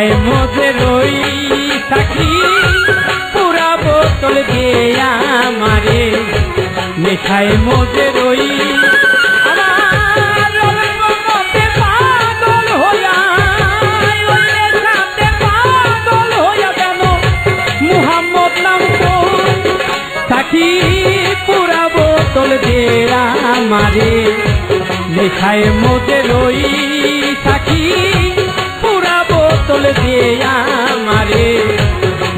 নেশায় মজে রই সাক্ষী পুরা বোতল দেয়া মারে নেশায় মজে রই আমার পুরা বোতল দেয়া মারে নেশায় মজে রই পুরা বোতল দেয়া মারে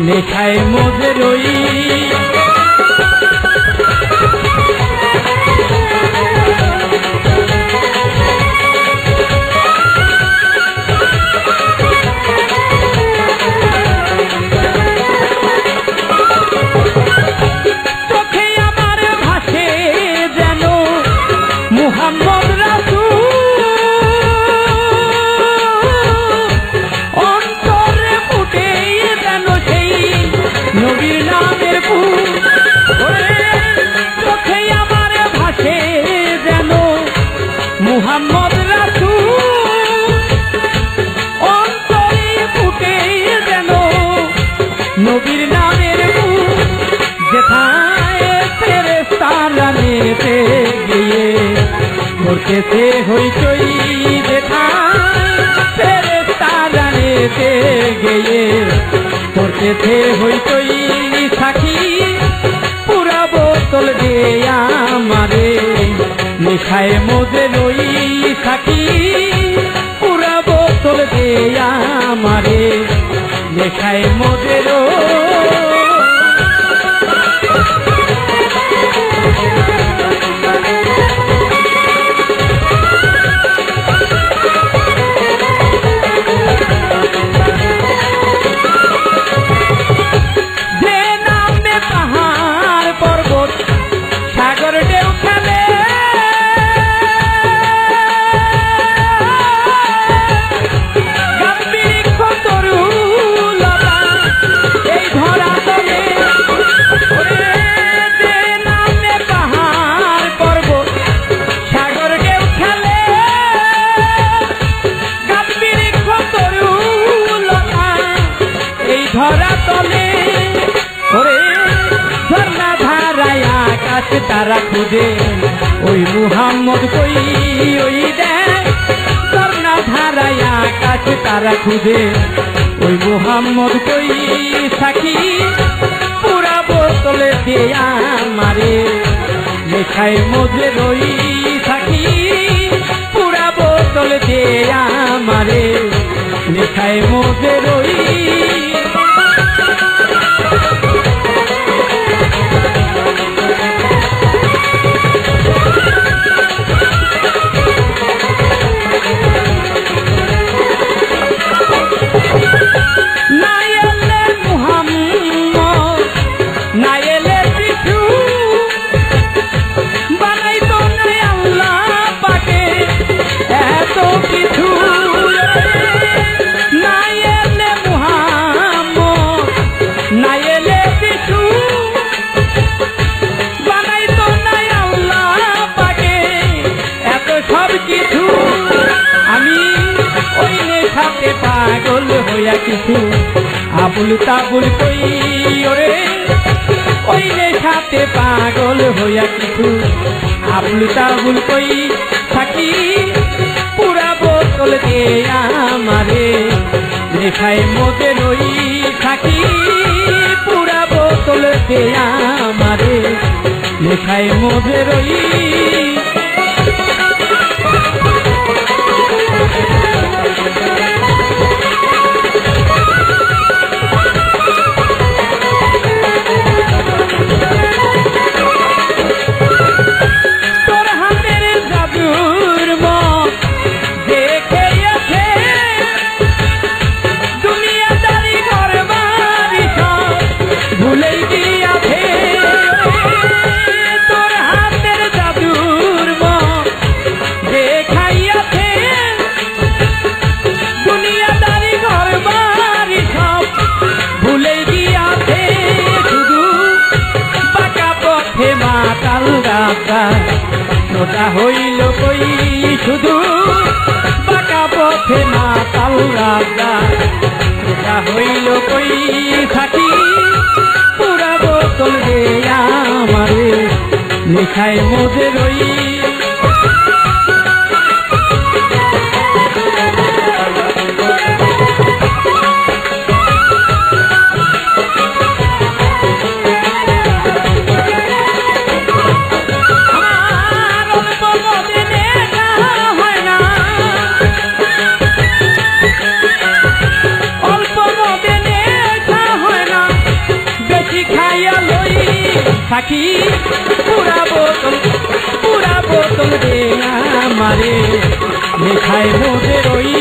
নেশায় মজে রই করতেছে হইতই থাকি, পুরা বোতল দেয়া মারে নেশায় মজে লই থাকি, পুরা বোতল দেয়া মারে নেশায় মজে রই তারা খুঁজে ওই মুহাম্মদ কই? ওই দেখ ঝর্ণা ধারায় আকাশ, তারা খুঁজে ওই মুহাম্মদ কই? সাক্ষী, পুরা বোতলে দেয়া মারে লেখায় মধ্যে রই সাক্ষী, পুরা বোতল দেয়া মারে লেখায় মধ্যে রই আবুল তাবুল কই? ওরে, ওই নেশাতে পাগল হইয়া কিছু। আবুল তাবুল কই? থাকি, পুরা বোতল দেয়া মারে নেশায় মজে রই থাকি, পুরা বোতল দেয়া মারে নেশায় মজে রই ঝামেলা হইল কই থাকি? পুরা বোতল রে আমারে। লেখায় মোদের রই থাকি পুরাবো পুরাবো না মারে। লেখায় মোদের ওই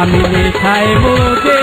আমি মিঠাই মুখে